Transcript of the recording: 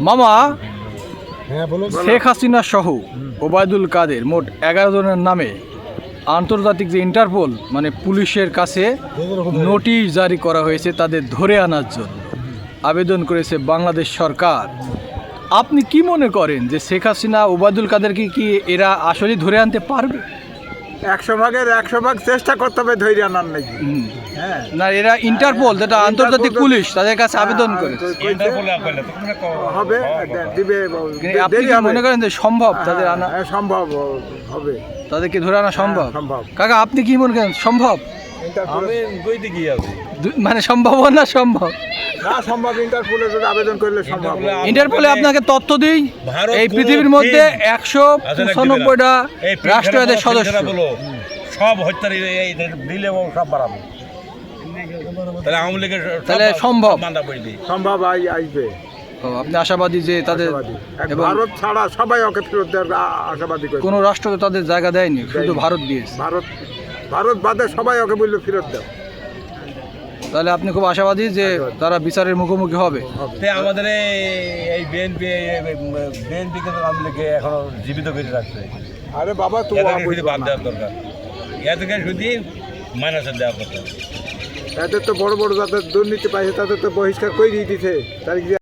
মামা হ্যাঁ শেখ হাসিনা সহ ওবায়দুল কাদের মোট এগারো জনের নামে আন্তর্জাতিক যে ইন্টারপোল মানে পুলিশের কাছে নোটিশ জারি করা হয়েছে তাদের ধরে আনার জন্য। আবেদন করেছে বাংলাদেশ সরকার। আপনি কি মনে করেন যে শেখ হাসিনা ওবায়দুল কাদেরকে কি এরা আসলে ধরে আনতে পারবে? একশো ভাগের একশো ভাগ চেষ্টা করতে হবে ধৈর্য আনার নাকি। হ্যাঁ। না এরা ইন্টারপোল যেটা আন্তর্জাতিক পুলিশ তাদের কাছে আবেদন করে। হবে দিবে আপনি কি মনে করেন যে সম্ভব তাদের আনা হ্যাঁ, সম্ভব হবে। তাদেরকে ধরে আনা সম্ভব হ্যাঁ, সম্ভব। কাকা আপনি কি মনে করেন সম্ভব? আমি কইতে কি মানে সম্ভাবনা সম্ভব? না সম্ভব ইন্টারপোলে যদি আবেদন করলে সম্ভব ইন্টারপোলে আপনাকে তথ্য দিই এই পৃথিবীর মধ্যে একশো আচ্ছা, পঁচানব্বইটা রাষ্ট্র এদের সদস্য। সব হত্যার এই দিলে ও সব বাড়াবো। তাহলে আওয়ামী লীগের তাহলে সম্ভব। সম্ভব আই- আসবে আপনি আশাবাদী যে তাদের এবং ভারত ছাড়া সবাই ওকে ফেরত দেওয়ার আশাবাদী কোনো রাষ্ট্র তো তাদের জায়গা দেয়নি শুধু ভারত দিয়েছে। ভারত ভারত বাদে সবাই ওকে বলল ফেরত দাও। তাহলে আপনি খুব আশাবাদী যে তারা বিচারের মুখোমুখি হবে। আমাদের এই- বিএনপি বিএনপি কিন্তু আওয়ামী লীগকে এখনও জীবিত করে রাখছে। আরে বাবা তো বাদ দেওয়ার দরকার। এদেরকে শুধু মাইনাসের দেওয়া দরকার এদের তো বড় বড় যাদের দুর্নীতি পাইছে তাদের তো বহিষ্কার করে দিয়েছে তার